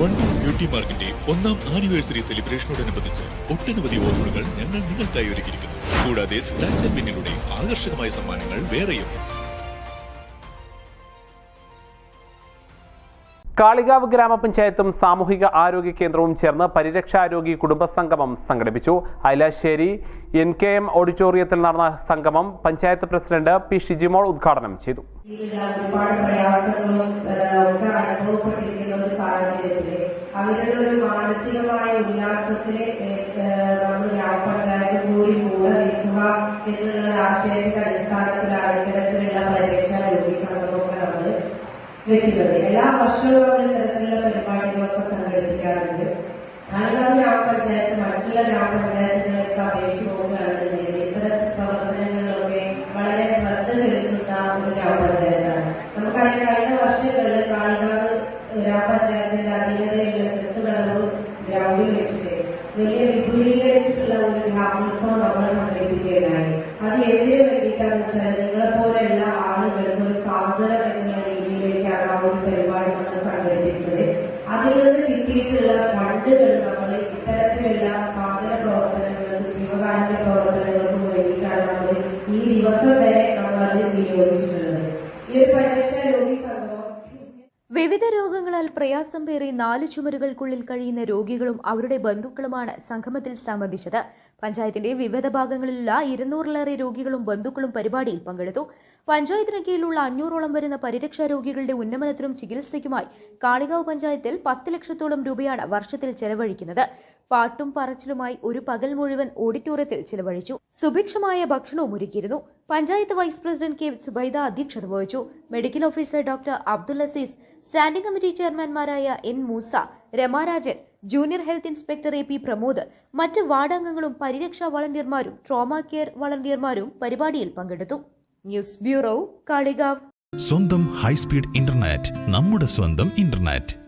Wandoor beauty മാർക്കിന്റെ ഒന്നാം anniversary സെലിബ്രേഷനോടനുബന്ധിച്ച് ഒട്ടനവധി ഓഫറുകൾ ഞങ്ങൾ നിങ്ങൾക്കായി ഒരുക്കിയിരിക്കുന്നു. കൂടാതെ സ്ക്രാച്ച് ആൻഡ് വിന്നിലൂടെ ആകർഷകമായ സമ്മാനങ്ങൾ വേറെയും. കാളികാവ് ഗ്രാമപഞ്ചായത്തും സാമൂഹിക ആരോഗ്യ കേന്ദ്രവും ചേർന്ന് പരിരക്ഷാരോഗി കുടുംബ സംഗമം സംഘടിപ്പിച്ചു. ഐലാശ്ശേരി എൻ കെ എം ഓഡിറ്റോറിയത്തിൽ നടന്ന സംഗമം പഞ്ചായത്ത് പ്രസിഡന്റ് പി ഷിജിമോൾ ഉദ്ഘാടനം ചെയ്തു. ഒരുപാട് പ്രയാസങ്ങളും ഏഹ്, ഒക്കെ അനുഭവപ്പെട്ടിരിക്കുന്ന ഒരു ആശയത്തിന്റെ അടിസ്ഥാനത്തിലാണ് ഇത്തരത്തിലുള്ള പരീക്ഷ രോഗി സംഘമൊക്കെ നമ്മൾ വെക്കുന്നത്. എല്ലാ വർഷവും നമ്മൾ ഇത്തരത്തിലുള്ള പരിപാടികളൊക്കെ സംഘടിപ്പിക്കാറുണ്ട്. കാളികാവ് ഗ്രാമപഞ്ചായത്ത് മറ്റുള്ള ഗ്രാമപഞ്ചായത്തുകളൊക്കെ അപേക്ഷിച്ച് നോക്കുകയാണെന്നുണ്ടെങ്കിൽ ഇത്തരം പ്രവർത്തനങ്ങളിലൊക്കെ വളരെ ശ്രദ്ധ ചെലുത്തുന്ന ഒരു ഗ്രാമപഞ്ചായത്താണ്. നമുക്കറിയാം കഴിഞ്ഞ വർഷങ്ങളിൽ കാളികാവ് ഗ്രാമപഞ്ചായത്തിന്റെ അധീനതയുള്ള വലിയ വിപുലീകരിച്ചിട്ടുള്ള ഒരു ഗ്രാമോത്സവം നമ്മൾ സംഘടിപ്പിക്കുകയുണ്ടായി. അത് എന്തിനു വേണ്ടിയിട്ടാന്ന് വെച്ചാൽ നിങ്ങളെ പോലെയുള്ള ആളുകൾക്ക് ഒരു സാന്ത്വനം എന്ന രീതിയിലേക്കാണ് ആ ഒരു പരിപാടി നമ്മൾ സംഘടിപ്പിച്ചത്. അതിൽ നിന്ന് കിട്ടിയിട്ടുള്ള ഫണ്ടുകൾ നമ്മൾ ഇത്തരത്തിലുള്ള സാധന പ്രവർത്തനങ്ങൾക്ക് ജീവകാരുണ്യ പ്രവർത്തനങ്ങൾക്കും വേണ്ടിയിട്ടാണ് നമ്മൾ ഈ ദിവസം വരെ നമ്മൾ അത് വിനിയോഗിച്ചിട്ടുള്ളത്. ഈ ഒരു പരീക്ഷ രോഗി വിവിധ രോഗങ്ങളാൽ പ്രയാസം പേറി നാല് ചുമരുകൾക്കുള്ളിൽ കഴിയുന്ന രോഗികളും അവരുടെ ബന്ധുക്കളുമാണ് സംഗമത്തിൽ സംബന്ധിച്ചത്. പഞ്ചായത്തിന്റെ വിവിധ ഭാഗങ്ങളിലുള്ള ഇരുന്നൂറിലേറെ രോഗികളും ബന്ധുക്കളും പരിപാടിയിൽ പങ്കെടുത്തു. പഞ്ചായത്തിന് കീഴിലുള്ള അഞ്ഞൂറോളം വരുന്ന പരിരക്ഷാ രോഗികളുടെ ഉന്നമനത്തിനും ചികിത്സയ്ക്കുമായി കാളികാവ് പഞ്ചായത്തിൽ പത്ത് ലക്ഷത്തോളം രൂപയാണ് വർഷത്തിൽ ചെലവഴിക്കുന്നത്. പാട്ടും പറച്ചിലുമായി ഒരു പകൽ മുഴുവൻ ഓഡിറ്റോറിയത്തിൽ ചിലവഴിച്ചു. സുഭിക്ഷമായ ഭക്ഷണവും ഒരുക്കിയിരുന്നു. Panchayat vice president K Subaida അധ്യക്ഷത വഹിച്ചു. Medical officer doctor Abdul Azeez standing committee ചെയർമാൻമാരായ N Moosa Ramarajan junior health inspector A P Pramod മറ്റ് വാർഡംഗങ്ങളും പരിരക്ഷാ വളണ്ടിയർമാരും ട്രോമ കെയർ വളണ്ടിയർമാരും പരിപാടിയിൽ പങ്കെടുത്തു. News bureau Kalikavu. സ്വന്തം ഹൈസ്പീഡ് ഇന്റർനെറ്റ് നമ്മുടെ സ്വന്തം ഇന്റർനെറ്റ്.